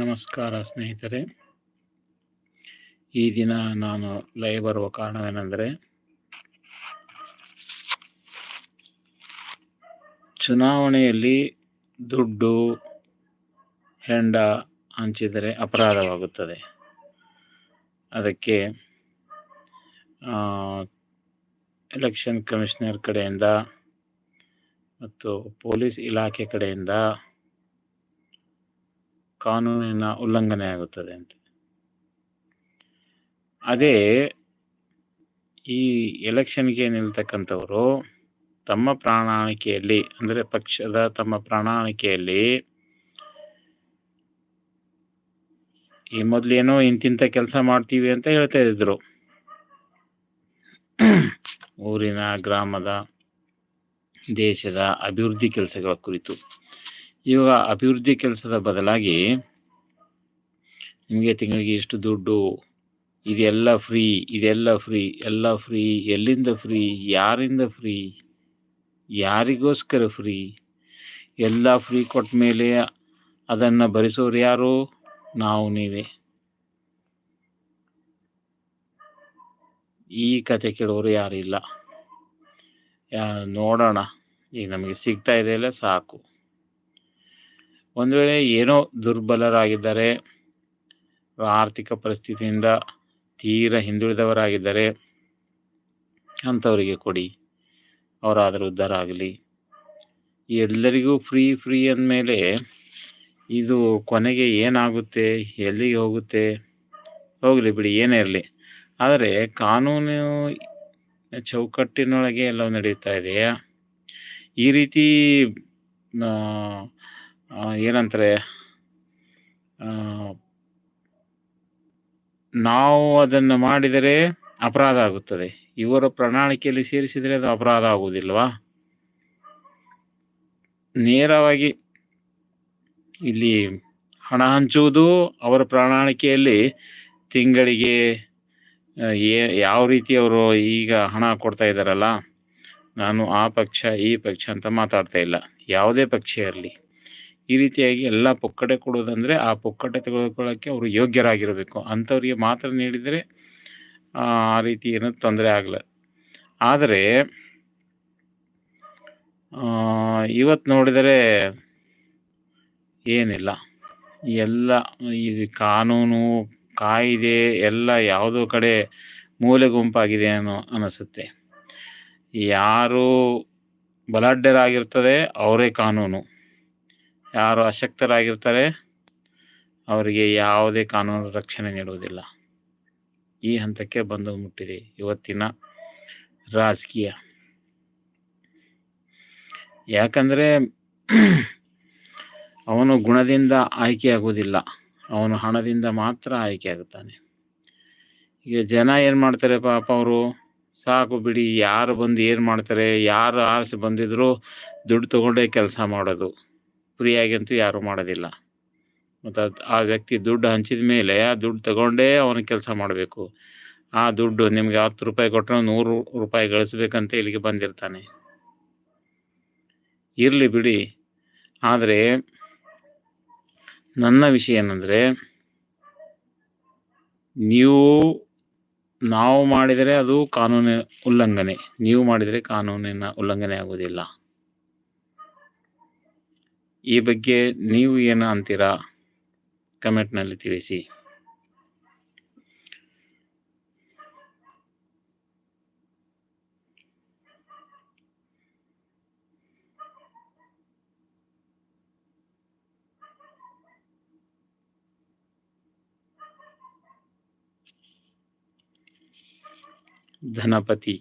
ನಮಸ್ಕಾರ ಸ್ನೇಹಿತರೆ. ಈ ದಿನ ನಾನು ಲೈವ್ ಬರುವ ಕಾರಣವೇನೆಂದರೆ, ಚುನಾವಣೆಯಲ್ಲಿ ದುಡ್ಡು, ಹೆಂಡ ಹಂಚಿದರೆ ಅಪರಾಧವಾಗುತ್ತದೆ. ಅದಕ್ಕೆ ಎಲೆಕ್ಷನ್ ಕಮಿಷನರ್ ಕಡೆಯಿಂದ ಮತ್ತು ಪೊಲೀಸ್ ಇಲಾಖೆ ಕಡೆಯಿಂದ ಕಾನೂನಿನ ಉಲ್ಲಂಘನೆ ಆಗುತ್ತದೆ ಅಂತ. ಅದೇ ಈ ಎಲೆಕ್ಷನ್ಗೆ ನಿಲ್ತಕ್ಕಂಥವರು ತಮ್ಮ ಪ್ರಣಾಳಿಕೆಯಲ್ಲಿ, ಅಂದರೆ ಪಕ್ಷದ ತಮ್ಮ ಪ್ರಣಾಳಿಕೆಯಲ್ಲಿ ಈ ಮೊದಲೇನೋ ಇಂತಿಂಥ ಕೆಲಸ ಮಾಡ್ತೀವಿ ಅಂತ ಹೇಳ್ತಾ ಇದ್ರು. ಊರಿನ, ಗ್ರಾಮದ, ದೇಶದ ಅಭಿವೃದ್ಧಿ ಕೆಲಸಗಳ ಕುರಿತು. ಇವಾಗ ಅಭಿವೃದ್ಧಿ ಕೆಲಸದ ಬದಲಾಗಿ ನಿಮಗೆ ತಿಂಗಳಿಗೆ ಇಷ್ಟು ದುಡ್ಡು, ಇದೆಲ್ಲ ಫ್ರೀ ಇದೆಲ್ಲ ಫ್ರೀ, ಎಲ್ಲ ಫ್ರೀ, ಎಲ್ಲಿಂದ ಫ್ರೀ, ಯಾರಿಂದ ಫ್ರೀ, ಯಾರಿಗೋಸ್ಕರ ಫ್ರೀ, ಎಲ್ಲ ಫ್ರೀ ಕೊಟ್ಟ ಮೇಲೆ ಅದನ್ನು ಭರಿಸೋರು ಯಾರು? ನಾವು ನೀವೇ. ಈ ಕತೆ ಕೇಳೋರು ಯಾರಿಲ್ಲ ನೋಡೋಣ. ಈಗ ನಮಗೆ ಸಿಗ್ತಾ ಇದೆಯಲ್ಲ ಸಾಕು. ಒಂದು ವೇಳೆ ಏನೋ ದುರ್ಬಲರಾಗಿದ್ದಾರೆ, ಆರ್ಥಿಕ ಪರಿಸ್ಥಿತಿಯಿಂದ ತೀರ ಹಿಂದುಳಿದವರಾಗಿದ್ದಾರೆ, ಅಂಥವರಿಗೆ ಕೊಡಿ. ಅವರಾದರೂ ಉದ್ಧಾರ ಆಗಲಿ. ಎಲ್ಲರಿಗೂ ಫ್ರೀ ಫ್ರೀ ಅಂದಮೇಲೆ ಇದು ಕೊನೆಗೆ ಏನಾಗುತ್ತೆ, ಎಲ್ಲಿಗೆ ಹೋಗುತ್ತೆ, ಹೋಗಲಿ ಬಿಡಿ, ಏನೇ ಇರಲಿ. ಆದರೆ ಕಾನೂನು ಚೌಕಟ್ಟಿನೊಳಗೆ ಎಲ್ಲ ನಡೀತಾ ಇದೆಯಾ? ಈ ರೀತಿ ಏನಂತಾರೆ ನಾವು ಅದನ್ನು ಮಾಡಿದರೆ ಅಪರಾಧ ಆಗುತ್ತದೆ. ಇವರ ಪ್ರಣಾಳಿಕೆಯಲ್ಲಿ ಸೇರಿಸಿದರೆ ಅದು ಅಪರಾಧ ಆಗುವುದಿಲ್ವಾ? ನೇರವಾಗಿ ಇಲ್ಲಿ ಹಣ ಹಂಚುವುದು ಅವರ ಪ್ರಣಾಳಿಕೆಯಲ್ಲಿ ತಿಂಗಳಿಗೆ ಯಾವ ರೀತಿ ಅವರು ಈಗ ಹಣ ಕೊಡ್ತಾ ಇದ್ದಾರಲ್ಲ, ನಾನು ಆ ಪಕ್ಷ, ಈ ಪಕ್ಷ ಅಂತ ಮಾತಾಡ್ತಾ ಇಲ್ಲ. ಯಾವುದೇ ಪಕ್ಷ ಇರಲಿ. ಈ ರೀತಿಯಾಗಿ ಎಲ್ಲ ಪೊಕ್ಕಟೆ ಕೊಡೋದಂದರೆ ಆ ಪೊಕ್ಕಟೆ ತೆಗೆದುಕೊಳ್ಳೋಕ್ಕೆ ಅವರು ಯೋಗ್ಯರಾಗಿರಬೇಕು. ಅಂಥವ್ರಿಗೆ ಮಾತ್ರ ನೀಡಿದರೆ, ಆ ರೀತಿ ಏನೂ ತೊಂದರೆ ಆಗಲ್ಲ. ಆದರೆ ಇವತ್ತು ನೋಡಿದರೆ ಏನಿಲ್ಲ. ಎಲ್ಲ ಇದು ಕಾನೂನು, ಕಾಯಿದೆ, ಎಲ್ಲ ಯಾವುದೋ ಕಡೆ ಮೂಲೆ ಗುಂಪಾಗಿದೆ ಅನ್ನೋ ಅನಿಸುತ್ತೆ ಯಾರು ಬಲಾಢ್ಯರಾಗಿರ್ತದೆ, ಅವರೇ ಕಾನೂನು. ಯಾರು ಅಶಕ್ತರಾಗಿರ್ತಾರೆ, ಅವರಿಗೆ ಯಾವುದೇ ಕಾನೂನು ರಕ್ಷಣೆ ನೀಡುವುದಿಲ್ಲ. ಈ ಹಂತಕ್ಕೆ ಬಂದು ಮುಟ್ಟಿದೆ ಇವತ್ತಿನ ರಾಜಕೀಯ. ಯಾಕಂದರೆ ಅವನು ಗುಣದಿಂದ ಆಯ್ಕೆಯಾಗುವುದಿಲ್ಲ. ಅವನು ಹಣದಿಂದ ಮಾತ್ರ ಆಯ್ಕೆಯಾಗುತ್ತಾನೆ. ಈಗ ಜನ ಏನು ಮಾಡ್ತಾರೆ ಪಾಪ ಅವರು, ಸಾಕು ಬಿಡಿ, ಯಾರು ಬಂದು ಏನು ಮಾಡ್ತಾರೆ, ಯಾರು ಆರಿಸಿ ಬಂದಿದ್ರು ದುಡ್ಡು ತಗೊಂಡೇ ಕೆಲಸ ಮಾಡೋದು. ಫ್ರೀಯಾಗಂತೂ ಯಾರೂ ಮಾಡೋದಿಲ್ಲ. ಮತ್ತು ಅದು ಆ ವ್ಯಕ್ತಿ ದುಡ್ಡು ಹಂಚಿದ ಮೇಲೆ ಆ ದುಡ್ಡು ತಗೊಂಡೇ ಅವನ ಕೆಲಸ ಮಾಡಬೇಕು. ಆ ದುಡ್ಡು ನಿಮಗೆ ಹತ್ತು ರೂಪಾಯಿ ಕೊಟ್ಟರೆ ನೂರು ರೂಪಾಯಿ ಗಳಿಸ್ಬೇಕಂತ ಇಲ್ಲಿಗೆ ಬಂದಿರ್ತಾನೆ. ಇರಲಿ ಬಿಡಿ. ಆದರೆ ನನ್ನ ವಿಷಯ ಏನಂದರೆ ನೀವು ನಾವು ಮಾಡಿದರೆ ಅದು ಕಾನೂನಿನ ಉಲ್ಲಂಘನೆ. ನೀವು ಮಾಡಿದರೆ ಕಾನೂನಿನ ಉಲ್ಲಂಘನೆ ಆಗುವುದಿಲ್ಲ. ಈ ಬಗ್ಗೆ ನೀವು ಏನು ಅಂತೀರಾ ಕಮೆಂಟ್ನಲ್ಲಿ ತಿಳಿಸಿ Dhanapati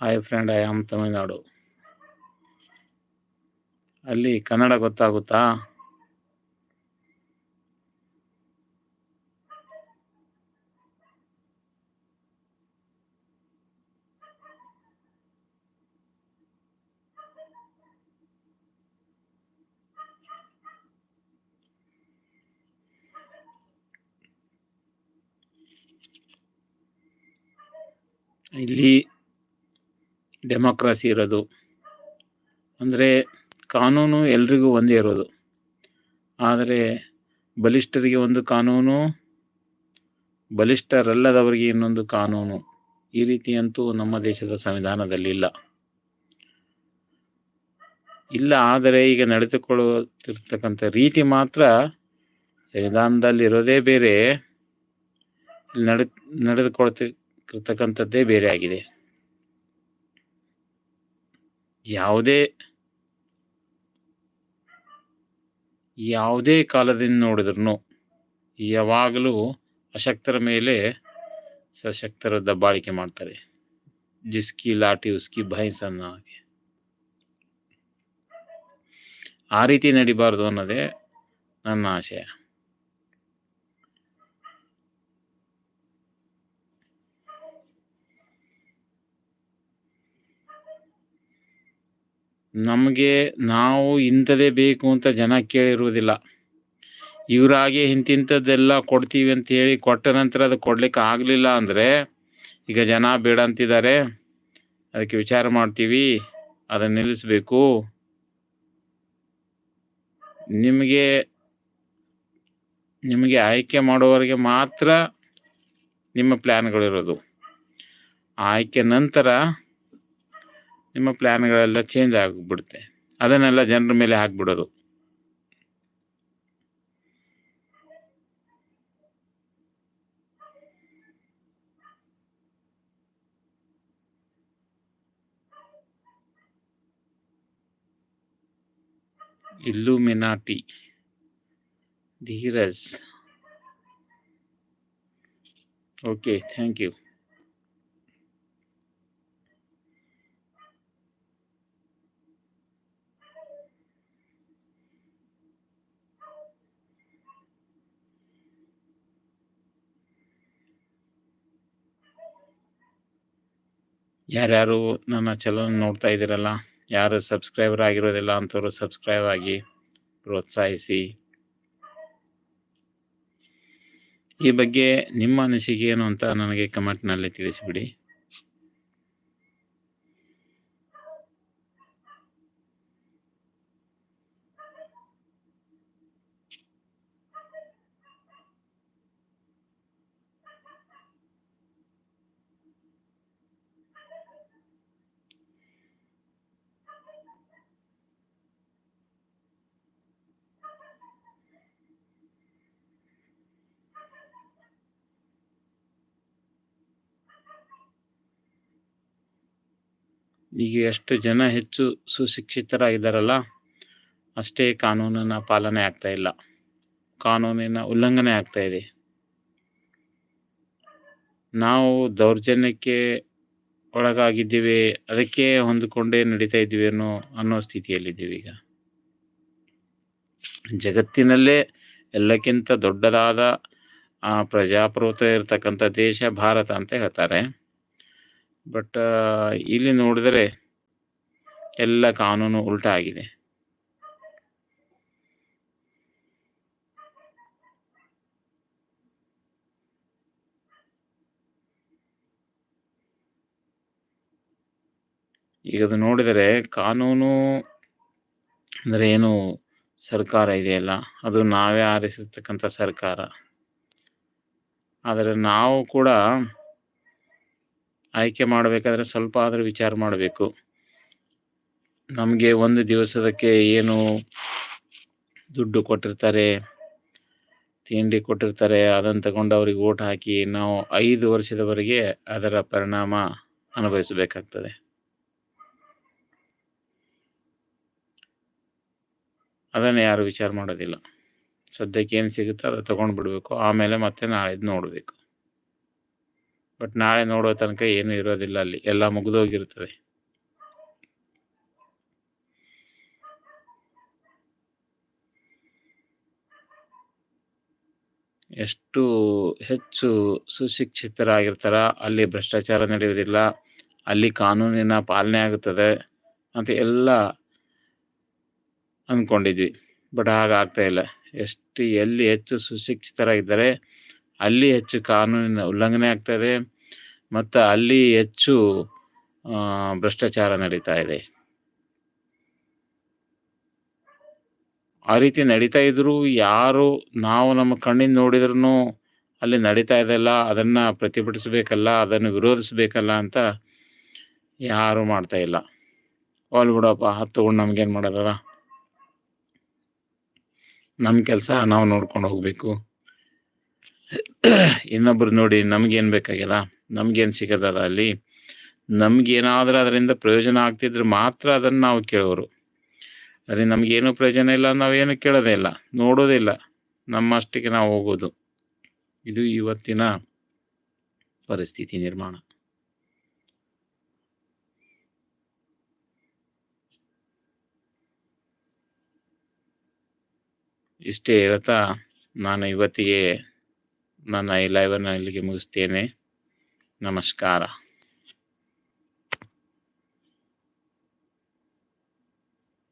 hi friend I am Tamil Nadu ಅಲ್ಲಿ ಕನ್ನಡ ಗೊತ್ತಾಗುತ್ತಾ? ಇಲ್ಲಿ ಡೆಮೋಕ್ರಸಿ ಇರೋದು. ಅಂದರೆ ಕಾನೂನು ಎಲ್ರಿಗೂ ಒಂದೇ ಇರೋದು. ಆದರೆ ಬಲಿಷ್ಠರಿಗೆ ಒಂದು ಕಾನೂನು, ಬಲಿಷ್ಠರಲ್ಲದವರಿಗೆ ಇನ್ನೊಂದು ಕಾನೂನು. ಈ ರೀತಿಯಂತೂ ನಮ್ಮ ದೇಶದ ಸಂವಿಧಾನದಲ್ಲಿ ಇಲ್ಲ. ಆದರೆ ಈಗ ನಡೆದುಕೊಳ್ಳುತ್ತಿರ್ತಕ್ಕಂಥ ರೀತಿ ಮಾತ್ರ ಸಂವಿಧಾನದಲ್ಲಿ ಇರೋದೇ ಬೇರೆ ನಡೆ ನಡೆದುಕೊಳ್ತಿರ್ತಕ್ಕಂಥದ್ದೇ ಬೇರೆ ಆಗಿದೆ. ಯಾವುದೇ ಯಾವುದೇ ಕಾಲದಿಂದ ನೋಡಿದ್ರು ಯಾವಾಗಲೂ ಅಶಕ್ತರ ಮೇಲೆ ಸಶಕ್ತರ ದಬ್ಬಾಳಿಕೆ ಮಾಡ್ತಾರೆ. ಜಿಸ್ಕಿ, ಲಾಠಿ, ಉಸ್ಕಿ ಭಯಸ ಅನ್ನೋ ಹಾಗೆ. ಆ ರೀತಿ ನಡಿಬಾರ್ದು ಅನ್ನೋದೇ ನನ್ನ ಆಶಯ. ನಮಗೆ ನಾವು ಇಂಥದೇ ಬೇಕು ಅಂತ ಜನ ಕೇಳಿರುವುದಿಲ್ಲ. ಇವರಾಗೆ ಇಂತಿಂಥದ್ದೆಲ್ಲ ಕೊಡ್ತೀವಿ ಅಂತ ಹೇಳಿ ಕೊಟ್ಟ ನಂತರ ಅದು ಕೊಡ್ಲಿಕ್ಕೆ ಆಗಲಿಲ್ಲ ಅಂದರೆ ಈಗ ಜನ ಬೇಡ ಅಂತಿದ್ದಾರೆ. ಅದಕ್ಕೆ ವಿಚಾರ ಮಾಡ್ತೀವಿ. ಅದನ್ನು ನಿಲ್ಲಿಸಬೇಕು. ನಿಮಗೆ ನಿಮಗೆ ಆಯ್ಕೆ ಮಾಡುವವರಿಗೆ ಮಾತ್ರ ನಿಮ್ಮ ಪ್ಲ್ಯಾನ್ಗಳಿರೋದು ಆಯ್ಕೆ ನಂತರ ನಿಮ್ಮ ಪ್ಲ್ಯಾನ್ಗಳೆಲ್ಲ ಚೇಂಜ್ ಆಗಿಬಿಡುತ್ತೆ ಅದನ್ನೆಲ್ಲ ಜನರ ಮೇಲೆ ಹಾಕ್ಬಿಡೋದು Illuminati Dheeraj okay thank you ಯಾರ್ಯಾರು ನನ್ನ ಚಲನ ನೋಡ್ತಾ ಇದ್ದೀರಲ್ಲ, ಯಾರು ಸಬ್ಸ್ಕ್ರೈಬರ್ ಆಗಿರೋದಿಲ್ಲ ಅಂಥವ್ರು ಸಬ್ಸ್ಕ್ರೈಬ್ ಆಗಿ ಪ್ರೋತ್ಸಾಹಿಸಿ. ಈ ಬಗ್ಗೆ ನಿಮ್ಮ ಅನಿಸಿಕೆ ಏನು ಅಂತ ನನಗೆ ಕಮೆಂಟ್ನಲ್ಲಿ ತಿಳಿಸಿಬಿಡಿ. ಈಗ ಎಷ್ಟು ಜನ ಹೆಚ್ಚು ಸುಶಿಕ್ಷಿತರಾಗಿದ್ದಾರಲ್ಲ, ಅಷ್ಟೇ ಕಾನೂನಿನ ಪಾಲನೆ ಆಗ್ತಾ ಇಲ್ಲ. ಕಾನೂನಿನ ಉಲ್ಲಂಘನೆ ಆಗ್ತಾ ಇದೆ. ನಾವು ದೌರ್ಜನ್ಯಕ್ಕೆ ಒಳಗಾಗಿದ್ದೀವಿ, ಅದಕ್ಕೆ ಹೊಂದಿಕೊಂಡೇ ನಡೀತಾ ಇದ್ದೀವಿ ಅನ್ನೋ ಅನ್ನೋ ಸ್ಥಿತಿಯಲ್ಲಿದ್ದೀವಿ ಈಗ. ಜಗತ್ತಿನಲ್ಲೇ ಎಲ್ಲಕ್ಕಿಂತ ದೊಡ್ಡದಾದ ಪ್ರಜಾಪ್ರಭುತ್ವ ಇರತಕ್ಕಂಥ ದೇಶ ಭಾರತ ಅಂತ ಹೇಳ್ತಾರೆ. ಬಟ್ ಇಲ್ಲಿ ನೋಡಿದರೆ ಎಲ್ಲ ಕಾನೂನು ಉಲ್ಟಾ ಆಗಿದೆ. ಈಗ ಅದು ನೋಡಿದರೆ ಕಾನೂನು ಅಂದರೆ ಏನು ಸರ್ಕಾರ ಇದೆಯಲ್ಲ, ಅದು ನಾವೇ ಆರಿಸಿರ್ತಕ್ಕಂಥ ಸರ್ಕಾರ. ಆದರೆ ನಾವು ಕೂಡ ಆಯ್ಕೆ ಮಾಡಬೇಕಾದ್ರೆ ಸ್ವಲ್ಪ ಆದರೂ ವಿಚಾರ ಮಾಡಬೇಕು. ನಮಗೆ ಒಂದು ದಿವಸದಕ್ಕೆ ಏನು ದುಡ್ಡು ಕೊಟ್ಟಿರ್ತಾರೆ, ತಿಂಡಿ ಕೊಟ್ಟಿರ್ತಾರೆ, ಅದನ್ನು ತಗೊಂಡು ಅವ್ರಿಗೆ ಓಟ್ ಹಾಕಿ ನಾವು ಐದು ವರ್ಷದವರೆಗೆ ಅದರ ಪರಿಣಾಮ ಅನುಭವಿಸಬೇಕಾಗ್ತದೆ. ಅದನ್ನು ಯಾರು ವಿಚಾರ ಮಾಡೋದಿಲ್ಲ. ಸದ್ಯಕ್ಕೆ ಏನು ಸಿಗುತ್ತೋ ಅದು ತೊಗೊಂಡು ಬಿಡಬೇಕು ಆಮೇಲೆ ಮತ್ತೆ ನಾಳೆ ನೋಡಬೇಕು. ಬಟ್ ನಾಳೆ ನೋಡೋ ತನಕ ಏನೂ ಇರೋದಿಲ್ಲ ಅಲ್ಲಿ. ಎಲ್ಲ ಮುಗಿದೋಗಿರ್ತದೆ. ಎಷ್ಟು ಹೆಚ್ಚು ಸುಶಿಕ್ಷಿತರಾಗಿರ್ತಾರ, ಅಲ್ಲಿ ಭ್ರಷ್ಟಾಚಾರ ನಡೆಯುವುದಿಲ್ಲ, ಅಲ್ಲಿ ಕಾನೂನಿನ ಪಾಲನೆ ಆಗುತ್ತದೆ ಅಂತ ಎಲ್ಲ ಅಂದ್ಕೊಂಡಿದ್ವಿ. ಬಟ್ ಹಾಗಾಗ್ತಾ ಇಲ್ಲ. ಎಷ್ಟು ಎಲ್ಲಿ ಹೆಚ್ಚು ಸುಶಿಕ್ಷಿತರಾಗಿದ್ದಾರೆ ಅಲ್ಲಿ ಹೆಚ್ಚು ಕಾನೂನಿನ ಉಲ್ಲಂಘನೆ ಆಗ್ತದೆ ಮತ್ತು ಅಲ್ಲಿ ಹೆಚ್ಚು ಭ್ರಷ್ಟಾಚಾರ ನಡೀತಾ ಇದೆ. ಆ ರೀತಿ ನಡೀತಾ ಇದ್ರು ಯಾರು ನಾವು ನಮ್ಮ ಕಣ್ಣಿಂದ ನೋಡಿದ್ರೂ ಅಲ್ಲಿ ನಡೀತಾ ಇದೆಲ್ಲ ಅದನ್ನ ಪ್ರತಿಭಟಿಸಬೇಕಲ್ಲ, ಅದನ್ನು ವಿರೋಧಿಸಬೇಕಲ್ಲ ಅಂತ ಯಾರು ಮಾಡ್ತಾ ಇಲ್ಲ. ಹೋಲ್ ಬಿಡಪ್ಪ ಹತ್ತು ತಗೊಂಡು ನಮ್ಗೇನು ಮಾಡೋದದ? ನಮ್ಮ ಕೆಲಸ ನಾವು ನೋಡ್ಕೊಂಡು ಹೋಗ್ಬೇಕು. ಇನ್ನೊಬ್ರು ನೋಡಿ ನಮ್ಗೇನ್ ಬೇಕಾಗ್ಯದ ನಮ್ಗೇನ್ ಸಿಗದಲ್ಲ ಅಲ್ಲಿ? ನಮ್ಗೇನಾದ್ರೂ ಅದರಿಂದ ಪ್ರಯೋಜನ ಆಗ್ತಿದ್ರೆ ಮಾತ್ರ ಅದನ್ನ ನಾವು ಕೇಳೋರು. ಅದೇ ನಮ್ಗೇನು ಪ್ರಯೋಜನ ಇಲ್ಲ ನಾವೇನು ಕೇಳೋದೇ ಇಲ್ಲ. ನೋಡೋದೇ ಇಲ್ಲ. ನಮ್ಮಷ್ಟಿಗೆ ನಾವು ಹೋಗೋದು. ಇದು ಇವತ್ತಿನ ಪರಿಸ್ಥಿತಿ ನಿರ್ಮಾಣ. ಇಷ್ಟೇ ಹೇಳ್ತಾ ನಾನು ಇವತ್ತಿಗೆ ನನ್ನ ಈ ಲೈವನ್ನು ಇಲ್ಲಿಗೆ ಮುಗಿಸ್ತೇನೆ. ನಮಸ್ಕಾರ.